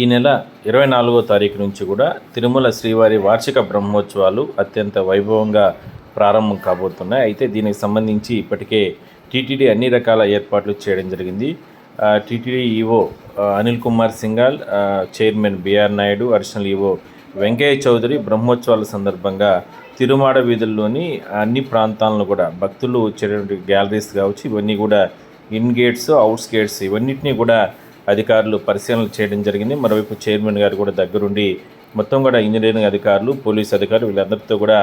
ఈ నెల ఇరవై నాలుగో తారీఖు నుంచి కూడా తిరుమల శ్రీవారి వార్షిక బ్రహ్మోత్సవాలు అత్యంత వైభవంగా ప్రారంభం కాబోతున్నాయి. అయితే దీనికి సంబంధించి ఇప్పటికే టీటీడీ అన్ని రకాల ఏర్పాట్లు చేయడం జరిగింది. TTD EO Anil Kumar Singhal chairman BR Naidu additional EO Venkaiah Chowdary బ్రహ్మోత్సవాల సందర్భంగా తిరుమాడ వీధుల్లోని అన్ని ప్రాంతాలను కూడా భక్తులు వచ్చేటువంటి గ్యాలరీస్ కావచ్చు ఇవన్నీ కూడా ఇన్ గేట్స్ అవుట్స్ గేట్స్ ఇవన్నిటిని కూడా అధికారులు పరిశీలన చేయడం జరిగింది. మరోవైపు చైర్మన్ గారు కూడా దగ్గరుండి మొత్తం కూడా ఇంజనీరింగ్ అధికారులు పోలీస్ అధికారులు వీళ్ళందరితో కూడా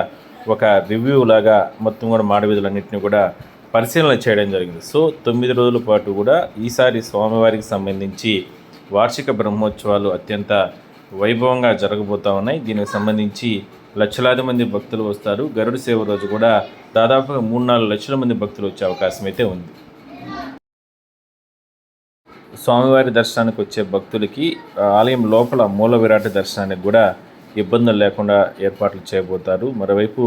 ఒక రివ్యూ లాగా మొత్తం కూడా మాడవీధులన్నింటినీ కూడా పరిశీలన చేయడం జరిగింది. సో తొమ్మిది రోజుల పాటు కూడా ఈసారి స్వామివారికి సంబంధించి వార్షిక బ్రహ్మోత్సవాలు అత్యంత వైభవంగా జరగబోతా ఉన్నాయి. దీనికి సంబంధించి లక్షలాది మంది భక్తులు వస్తారు. గరుడ సేవ రోజు కూడా దాదాపుగా మూడు నాలుగు లక్షల మంది భక్తులు వచ్చే అవకాశం అయితే ఉంది. స్వామివారి దర్శనానికి వచ్చే భక్తులకి ఆలయం లోపల మూల విరాట దర్శనానికి కూడా ఇబ్బందులు లేకుండా ఏర్పాట్లు చేయబోతారు. మరోవైపు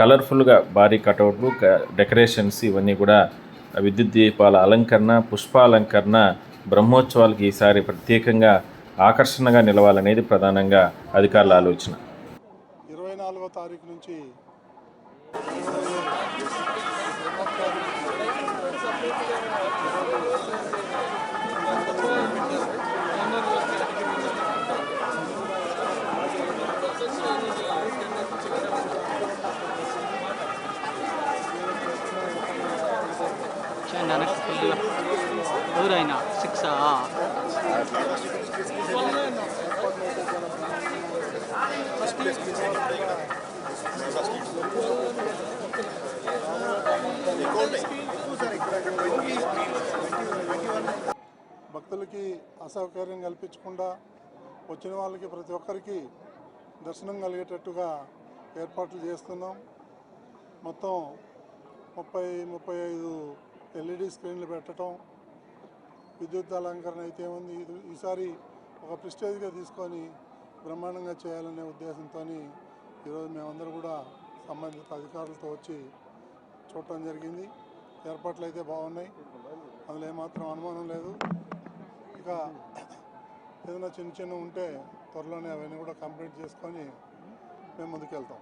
కలర్ఫుల్గా భారీ కటౌట్లు డెకరేషన్స్ ఇవన్నీ కూడా విద్యుత్ దీపాల అలంకరణ పుష్పాలంకరణ బ్రహ్మోత్సవాలకి ఈసారి ప్రత్యేకంగా ఆకర్షణగా నిలవాలనేది ప్రధానంగా అధికారుల ఆలోచన. ఇరవై నాలుగో తారీఖు నుంచి వెనక్కి ఫుల్గా ఎవరైనా సిక్స్ భక్తులకి అసౌకర్యం కల్పించకుండా వచ్చిన వాళ్ళకి ప్రతి ఒక్కరికి దర్శనం కలిగేటట్టుగా ఏర్పాట్లు చేస్తున్నాం. మొత్తం ముప్పై ముప్పై ఐదు ఎల్ఈడి స్క్రీన్లు పెట్టడం విద్యుత్ అలంకరణ అయితే ఉంది ఇది ఈసారి ఒక ప్రిస్టేజ్గా తీసుకొని బ్రహ్మాండంగా చేయాలనే ఉద్దేశంతో ఈరోజు మేమందరూ కూడా సంబంధిత అధికారులతో వచ్చి చూడటం జరిగింది. ఏర్పాట్లు అయితే బాగున్నాయి. అందులో ఏమాత్రం అనుమానం లేదు. ఇక ఏదైనా చిన్న చిన్న ఉంటే త్వరలోనే అవన్నీ కూడా కంప్లీట్ చేసుకొని మేము ముందుకెళ్తాం.